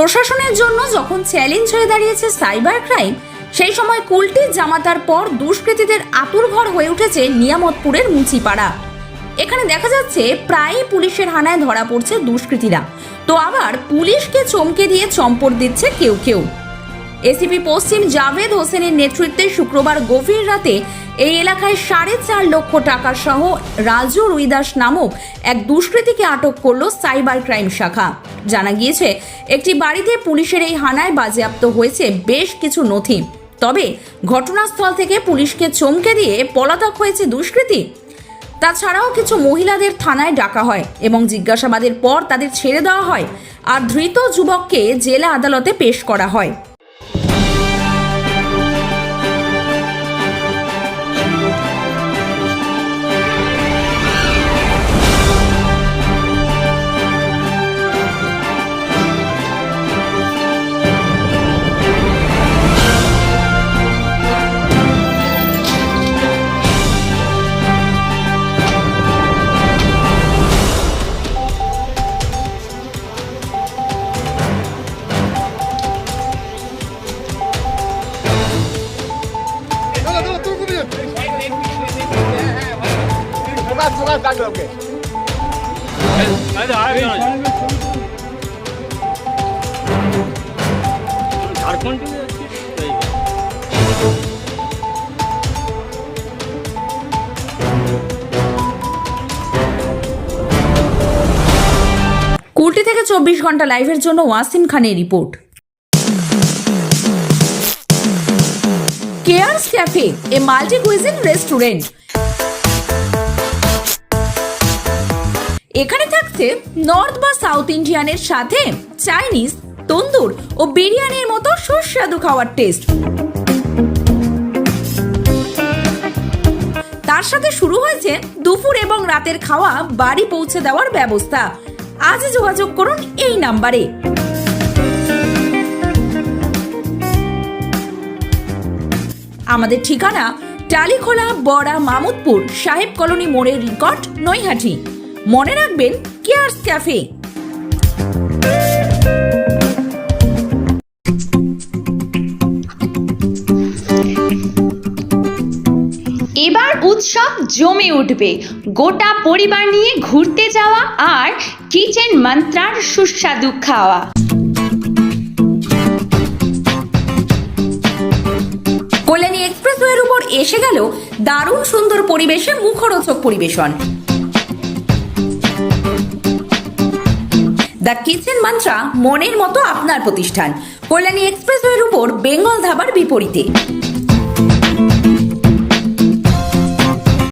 প্রশাসনের জন্য যখন চ্যালেঞ্জ হয়ে দাঁড়িয়েছে সাইবার ক্রাইম সেই সময় কুলটি জামাতার পর দুষ্কৃতীদের আতুর ঘর হয়ে উঠেছে নিয়ামতপুরের মুচিপাড়া। এখানে দেখা যাচ্ছে প্রায়ই পুলিশের হানায় ধরা পড়ছে দুষ্কৃতীরা। তো আবার পুলিশকে চমকে দিয়ে চম্পট দিচ্ছে কেউ কেউ। এসিপি পশ্চিম জাভেদ হোসেনের নেতৃত্বে শুক্রবার গভীর রাতে এই এলাকায় সাড়ে চার লক্ষ টাকা সহ রাজু রুইদাস নামক এক দুষ্কৃতীকে আটক করল সাইবার ক্রাইম শাখা। জানা গিয়েছে, একটি বাড়িতে পুলিশের এই হানায় বাজেয়াপ্ত হয়েছে বেশ কিছু নথি। তবে ঘটনাস্থল থেকে পুলিশকে চমকে দিয়ে পলাতক হয়েছে দুষ্কৃতী। তাছাড়াও কিছু মহিলাদের থানায় ডাকা হয় এবং জিজ্ঞাসাবাদের পর তাদের ছেড়ে দেওয়া হয়। আর ধৃত যুবককে জেলা আদালতে পেশ করা হয়। ঝাড়খণ্ড থেকে চব্বিশ ঘণ্টা লাইভের জন্য ওয়াসিম খানের report. Cares cafe, a multi cuisine restaurant. এখানে থাকছে নর্থ বা সাউথ ইন্ডিয়ানের সাথে চাইনিজ, তন্দুর ও বিরিয়ানির মতো সুস্বাদু খাওয়ার টেস্ট তার সাথে শুরু হয়েছে দুপুর এবং রাতের খাওয়া, বাড়ি পৌঁছে দেওয়ার ব্যবস্থা। আজ যোগাযোগ করুন এই নাম্বারে। আমাদের ঠিকানা টালিখোলা বড়া মামুদপুর, সাহেব কলোনি মোড়ের রিকট নৈহাটি। মনে রাখবেন কেয়ার্স ক্যাফে এবার উৎসব জমে উঠবে। গোটা পরিবার নিয়ে ঘুরতে যাওয়া আর কিচেন মন্ত্রার সুস্বাদু খাওয়া। কল্যাণী এক্সপ্রেসওয়ের উপর এসে গেল দারুণ সুন্দর পরিবেশে মুখরোচক পরিবেশন। দ্য কিচেন মান্ত্রা মনের মতো আপনার প্রতিষ্ঠান। কল্যাণী এক্সপ্রেসওয়ের উপর বেঙ্গল ধাবার বিপরীতে।